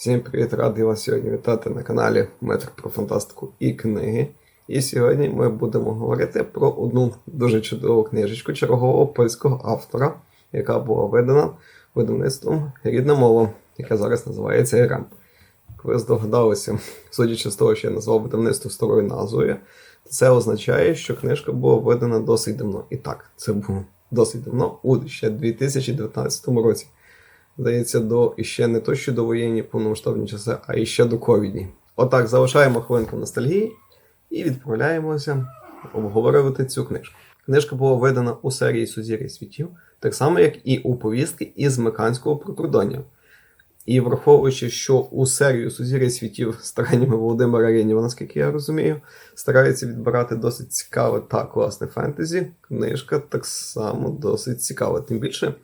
Всім привіт, радий вас сьогодні вітати на каналі Метр про фантастику і книги. І сьогодні ми будемо говорити про одну дуже чудову книжечку чергового польського автора, яка була видана видавництвом Рідна мова, яка зараз називається ЕРЕМ. Як ви здогадалися, судячи з того, що я назвав видавництво старою назвою, це означає, що книжка була видана досить давно. І так, це було досить давно, у ще 2019 році. Здається, до іще не то, що до воєнні повномасштабні часи, а іще до ковідні. Отак, залишаємо хвилинку ностальгії і відправляємося обговорювати цю книжку. Книжка була видана у серії Сузір'я світів, так само, як і у повістки із Меканського прикордоння. І враховуючи, що у серію Сузір'я світів стараннями Володимира Ренєва, наскільки я розумію, стараються відбирати досить цікаве та класне фентезі. Книжка так само досить цікава. Тим більше,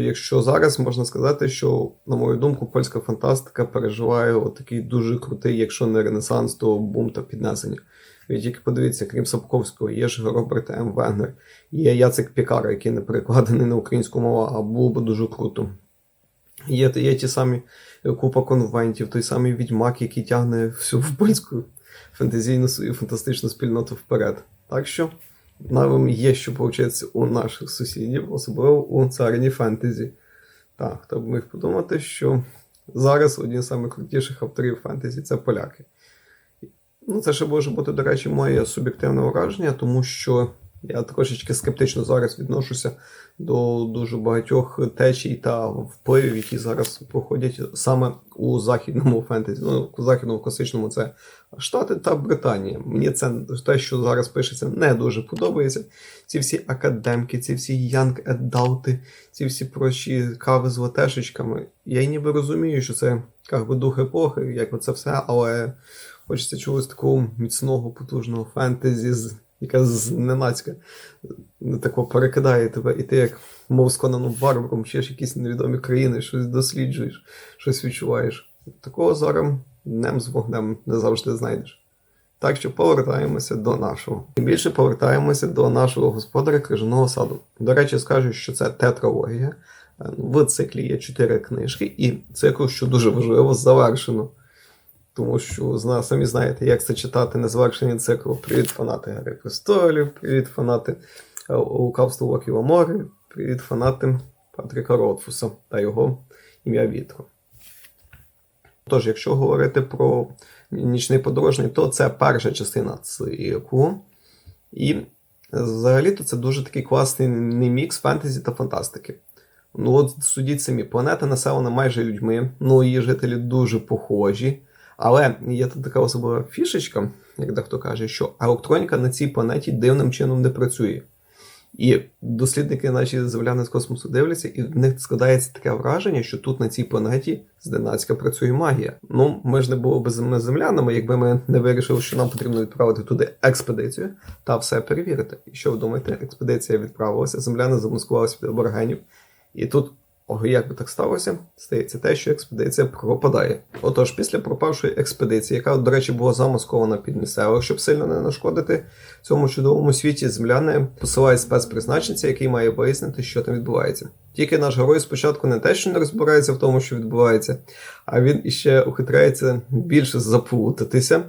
якщо зараз можна сказати, що, на мою думку, польська фантастика переживає отакий дуже крутий, якщо не ренесанс, то бум та піднесення. Ви тільки подивіться, крім Сапковського, є ж Роберт М. Венгер, є Яцек Пікар, який не перекладений на українську мову, а було б дуже круто. Є, є ті самі е, купа конвентів, той самий відьмак, який тягне всю польську фентезійну свою фантастичну спільноту вперед. Так що нам є що повчитися у наших сусідів, особливо у царині фентезі. Так, хто б міг подумати, що зараз одні з найкрутіших авторів фентезі це поляки. Ну, це ще може бути, до речі, моє суб'єктивне враження, тому що я трошечки скептично зараз відношуся до дуже багатьох течій та впливів, які зараз проходять саме у західному фентезі. Ну, у західному класичному це Штати та Британія. Мені це те, що зараз пишеться, не дуже подобається. Ці всі академки, ці всі янг едалти, ці всі прочі кави з латешечками. Я ніби розумію, що це як би дух епохи, як це все, але хочеться чогось такого міцного, потужного фентезі, з- яка зненацька тако перекидає тебе, і ти як мов з Конаном Варваром, ще якісь невідомі країни, щось досліджуєш, щось відчуваєш. Такого зараз днем з вогнем не завжди знайдеш. Так що повертаємося до нашого. І більше повертаємося до нашого господаря крижаного саду. До речі, скажу, що це тетралогія. Е, В циклі є чотири книжки, і цикл, що дуже важливо, завершено. Тому що зна, самі знаєте, як це читати незавершені цикл. Привіт, фанати Гри престолів, привіт, фанати е, Лукавства Локіва Мори, привіт, фанати Патріка Ротфуса та його ім'я Вітру. Тож, якщо говорити про нічний подорожний, то це перша частина циклу. І взагалі-то це дуже такий класний мікс фентезі та фантастики. Ну, от судіть самі, планета населена майже людьми, ну її жителі дуже похожі. Але є тут така особлива фішечка, як дехто каже, що електроніка на цій планеті дивним чином не працює. І дослідники наші земляни з космосу дивляться, і в них складається таке враження, що тут на цій планеті зненацька працює магія. Ну, ми ж не були б землянами, якби ми не вирішили, що нам потрібно відправити туди експедицію та все перевірити. І що ви думаєте, експедиція відправилася, земляни замаскувалися під аборигенів, і тут. Як би так сталося, стається те, що експедиція пропадає. Отож, після пропавшої експедиції, яка, до речі, була замаскована під місцевих, щоб сильно не нашкодити цьому чудовому світі, земляни посилають спецпризначенця, який має вияснити, що там відбувається. Тільки наш герой спочатку не те, що не розбирається в тому, що відбувається, а він іще ухитряється більше заплутатися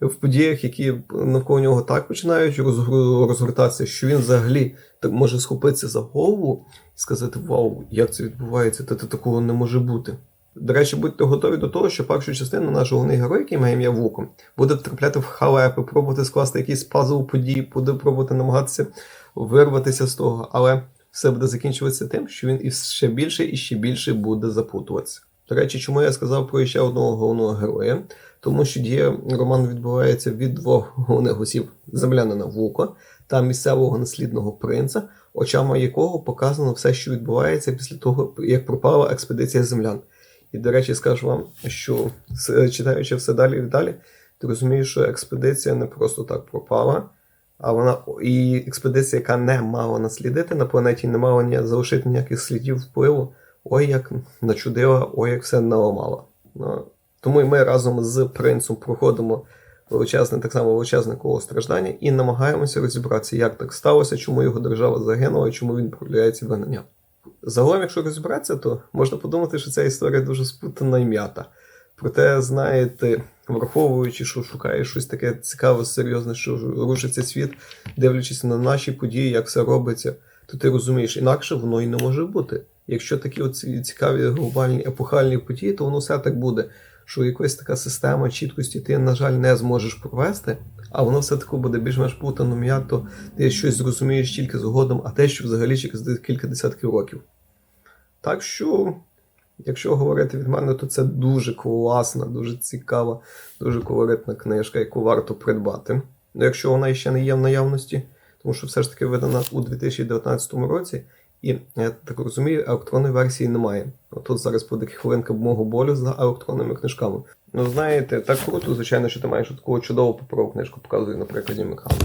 в подіях, які навколо нього так починають розгортатися, що він взагалі так може схопитися за голову і сказати: Вау, як це відбувається? Та, та такого не може бути. До речі, будьте готові до того, що першу частину наш головний герой, який має ім'я Вуком, буде втрапляти в халепи, пробувати скласти якийсь пазл подій, буде пробувати намагатися вирватися з того, але все буде закінчуватися тим, що він і ще більше і ще більше буде запутуватися. До речі, чому я сказав про ще одного головного героя? Тому що дія роману відбувається від двох головних осіб землянина Вука та місцевого наслідного принца, очами якого показано все, що відбувається після того, як пропала експедиція землян. І, до речі, скажу вам, що читаючи все далі і далі, ти розумієш, що експедиція не просто так пропала, а вона і експедиція, яка не мала наслідити на планеті, не мала залишити ніяких слідів впливу. Ой, як начудила, ой, як все наламала. Ну, тому і ми разом з принцем проходимо величезне, так само величезне коло страждання і намагаємося розібратися, як так сталося, чому його держава загинула і чому він проявляється вигнання. Загалом, якщо розібратися, то можна подумати, що ця історія дуже спутана і м'ята. Проте, знаєте, враховуючи, що шукаєш щось таке цікаве, серйозне, що рушиться світ, дивлячись на наші події, як все робиться, то ти розумієш, інакше воно і не може бути. Якщо такі от ці цікаві глобальні епохальні події, то воно все так буде. Що якась така система чіткості ти, на жаль, не зможеш провести, а воно все таки буде більш-менш плутаним, як то ти щось зрозумієш тільки згодом, а те, що взагалі через кілька десятків років. Так що, якщо говорити від мене, то це дуже класна, дуже цікава, дуже колоритна книжка, яку варто придбати. Ну, якщо вона ще не є в наявності, тому що все ж таки видана у 2019 році, і я так розумію, електронної версії немає. Тут зараз буде хвилинка мого болю за електронними книжками. Ну, знаєте, так круто, звичайно, що ти маєш таку чудову паперову книжку, показую на прикладі екрану.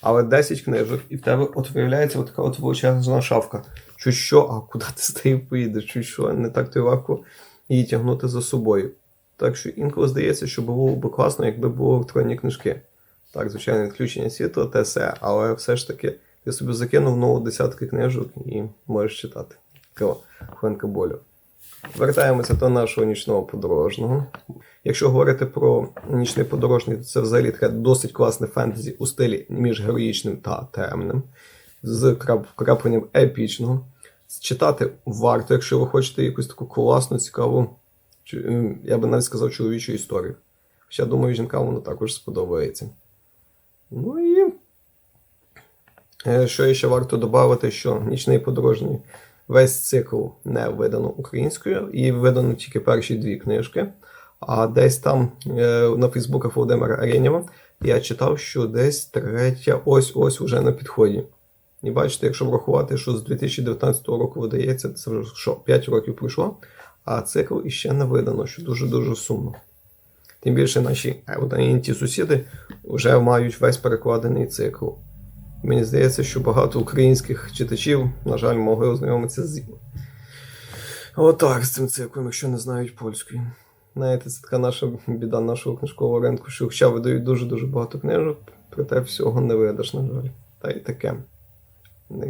Але 10 книжок, і в тебе от виявляється така от величезна шафка. Чуть що, а куди ти з нею поїдеш? Чуть що, не так то легко її тягнути за собою. Так що інколи здається, що було б класно, якби були електронні книжки. Так, звичайно, відключення світла, те все, але все ж таки ти собі закинув нову десятки книжок і можеш читати. Така хвилинка болю. Вертаємося до нашого нічного подорожного. Якщо говорити про нічний подорожний, то це взагалі таке досить класне фентезі у стилі між героїчним та темним, з крапленням епічного. Читати варто, якщо ви хочете якусь таку класну, цікаву, ем, я би навіть сказав, чоловічу історію. Хоча, думаю, жінкам воно також сподобається. Ну і е, що ще варто додати, що нічний подорожній весь цикл не видано українською, і видано тільки перші дві книжки. А десь там е, на Фейсбуках Володимира Арєнєва я читав, що десь третя ось-ось уже на підході. І бачите, якщо врахувати, що з 2019 року видається, це вже що, 5 років пройшло, а цикл іще не видано, що дуже-дуже сумно. Тим більше наші ті сусіди вже мають весь перекладений цикл. Мені здається, що багато українських читачів, на жаль, могли ознайомитися з отак з цим циклом, якщо не знають польської. Знаєте, це така наша біда нашого книжкового ринку, що хоча видають дуже-дуже багато книжок, проте всього не видаш, на жаль. Та й таке.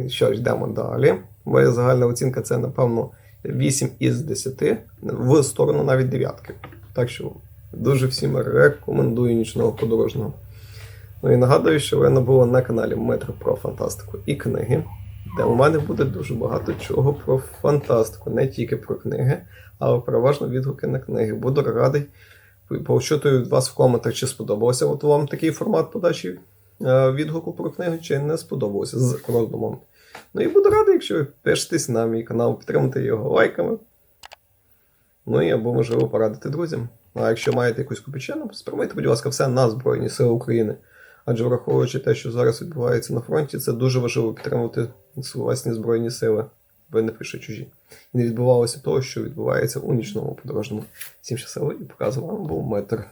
Що ж, йдемо далі. Моя загальна оцінка це, напевно, 8 із 10, в сторону навіть дев'ятки. Так що дуже всім рекомендую нічного подорожного. Ну і нагадую, що ви набули на каналі Метро про фантастику і книги, де у мене буде дуже багато чого про фантастику, не тільки про книги, але переважно відгуки на книги. Буду радий почути від вас в коментах, чи сподобався от вам такий формат подачі е, відгуку про книги, чи не сподобався з роздумом. Ну і буду радий, якщо ви пишетесь на мій канал, підтримати його лайками. Ну і або, можливо, порадити друзям. А якщо маєте якусь копійчину, спрямуйте, будь ласка, все на Збройні Сили України. Адже враховуючи те, що зараз відбувається на фронті, це дуже важливо підтримувати власні збройні сили, аби не прийшли чужі. І не відбувалося того, що відбувається у нічному подорожному. Всім щасливо і показував вам був метр.